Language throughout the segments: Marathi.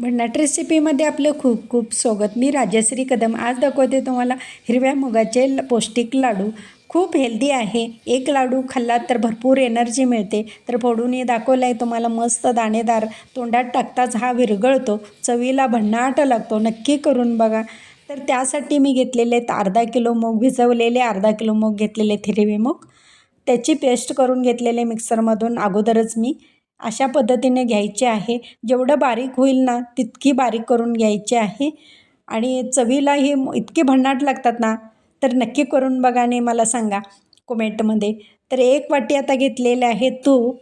भन्नाट रेसिपीमध्ये आपलं खूप खूप स्वागत. मी राजश्री कदम. आज दाखवते तुम्हाला हिरव्या मुगाचे ल- पौष्टिक लाडू. खूप हेल्दी आहे. एक लाडू खाल्लात तर भरपूर एनर्जी मिळते. तर फोडून दाखवलं आहे तुम्हाला मस्त दाणेदार तोंडात टाकताच हा विरघळतो. चवीला भन्नाट लागतो. नक्की करून बघा. तर त्यासाठी मी घेतलेले आहेत अर्धा किलो मूग भिजवलेले अर्धा किलो मूग घेतलेले आहेत हिरवे मूग. त्याची पेस्ट करून घेतलेले मिक्सरमधून अगोदरच मी अशा पद्धतीने घ्यायचे आहे. जेवढं बारीक होईल ना तितकी बारीक करून घ्यायची आहे. आणि चवीला हे इतके भन्नाट लागतात ना तर नक्की करून बघा आणि मला सांगा कोमेंटमध्ये. तर एक वाटी आता घेतलेले आहे तूप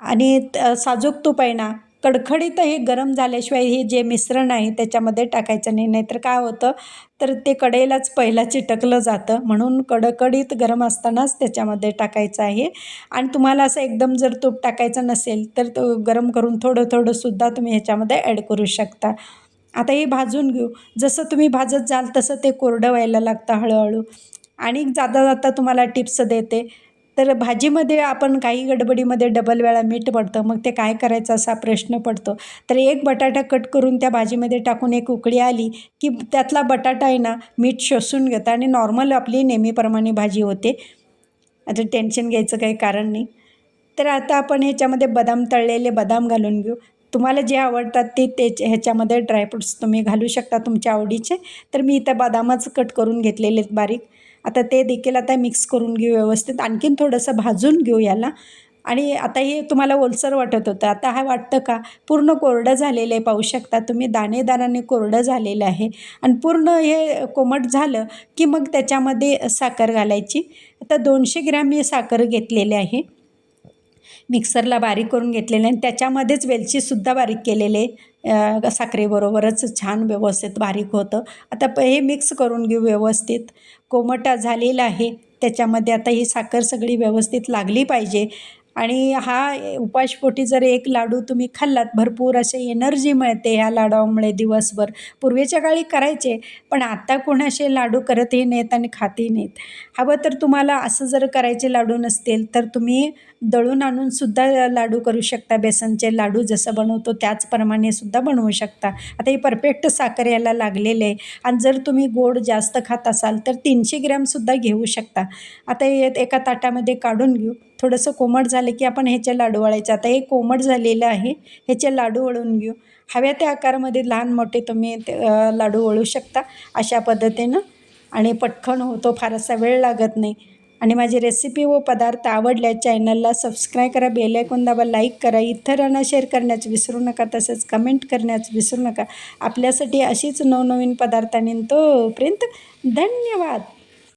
आणि त- साजूक तूप आहे ना कडखडीतही हे गरम झाल्याशिवाय हे जे मिश्रण आहे त्याच्यामध्ये टाकायचं नाही नाहीतर काय होतं? तर ते कडेलाच पहिला चिटकलं जातं. म्हणून कडकडीत गरम असतानाच त्याच्यामध्ये टाकायचं आहे. आणि तुम्हाला असं एकदम जर तूप टाकायचं नसेल तर तो गरम करून थोडं थोडंसुद्धा तुम्ही ह्याच्यामध्ये ॲड करू शकता. आता हे भाजून घेऊ. जसं तुम्ही भाजत जाल तसं ते कोरडं व्हायला लागतं हळूहळू. आणि जाता जाता तुम्हाला टिप्स देते. तर भाजीमध्ये आपण काही गडबडीमध्ये डबल वेळा मीठ पडतं. मग ते काय करायचं असा प्रश्न पडतो. तर एक बटाटा कट करून त्या भाजीमध्ये टाकून एक उकळी आली की त्यातला बटाटा आहे ना मीठ शोषून घेतं. आणि नॉर्मल आपली नेहमीप्रमाणे भाजी होते. आता टेन्शन घ्यायचं काही कारण नाही. तर आता आपण ह्याच्यामध्ये बदाम तळलेले बदाम घालून घेऊ. तुम्हाला जे आवडतात ते ते ह्याच्यामध्ये ड्रायफ्रुट्स तुम्ही घालू शकता तुमच्या आवडीचे. तर मी इथं बदामच कट करून घेतलेले आहेत बारीक. आता ते देखील आता मिक्स करून घेऊ व्यवस्थित. आणखीन थोडंसं भाजून घेऊ याला. आणि आता हे तुम्हाला ओलसर वाटत होतं. आता हा वाटतं का? पूर्ण कोरडं झालेलं आहे. पाहू शकता तुम्ही दाणेदाराने कोरडं झालेलं आहे. आणि पूर्ण हे कोमट झालं की मग त्याच्यामध्ये साखर घालायची. आता दोनशे ग्रॅम मी साखर घेतलेले आहे. मिक्सरला बारीक करून घेतलेले आणि त्याच्यामध्येच वेलचीसुद्धा बारीक केलेले साखरेबरोबरच छान व्यवस्थित बारीक होतं. आता प हे मिक्स करून घेऊ व्यवस्थित. कोमटा झालेला आहे त्याच्यामध्ये आता ही साखर सगळी व्यवस्थित लागली पाहिजे. आणि हा उपाशपोटी जर एक लाडू तुम्ही खाल्लात भरपूर असे एनर्जी मिळते ह्या लाडूमुळे दिवसभर. पूर्वीच्या काळी करायचे पण आता असे लाडू करतही नाहीत आणि खातही नाहीत. हवं तर तुम्हाला असं जर करायचे लाडू नसतील तर तुम्ही दळून आणूनसुद्धा लाडू करू शकता. बेसनचे लाडू जसं बनवतो त्याचप्रमाणे सुद्धा बनवू शकता. आता हे परफेक्ट साखर याला लागलेले आहे. आणि जर तुम्ही गोड जास्त खात असाल तर तीनशे ग्रॅमसुद्धा घेऊ शकता. आता हे एका ताटामध्ये काढून घेऊ. थोडंसं कोमट झालं की आपण ह्याचे लाडू वळायचे. आता हे कोमट झालेलं आहे. ह्याचे लाडू वळून घेऊ. हव्या त्या आकारामध्ये लहान मोठे तुम्ही ते, लाडू वळू शकता अशा पद्धतीनं. आणि पटकन होतो फारसा वेळ लागत नाही. आणि माझी रेसिपी व पदार्थ आवडल्या चॅनलला सबस्क्राईब करा बेल ऐकून दाबा लाईक करा. इतरांना शेअर करण्याचं विसरू नका तसेच कमेंट करण्यास विसरू नका. आपल्यासाठी अशीच नवनवीन पदार्थांनी तोपर्यंत धन्यवाद.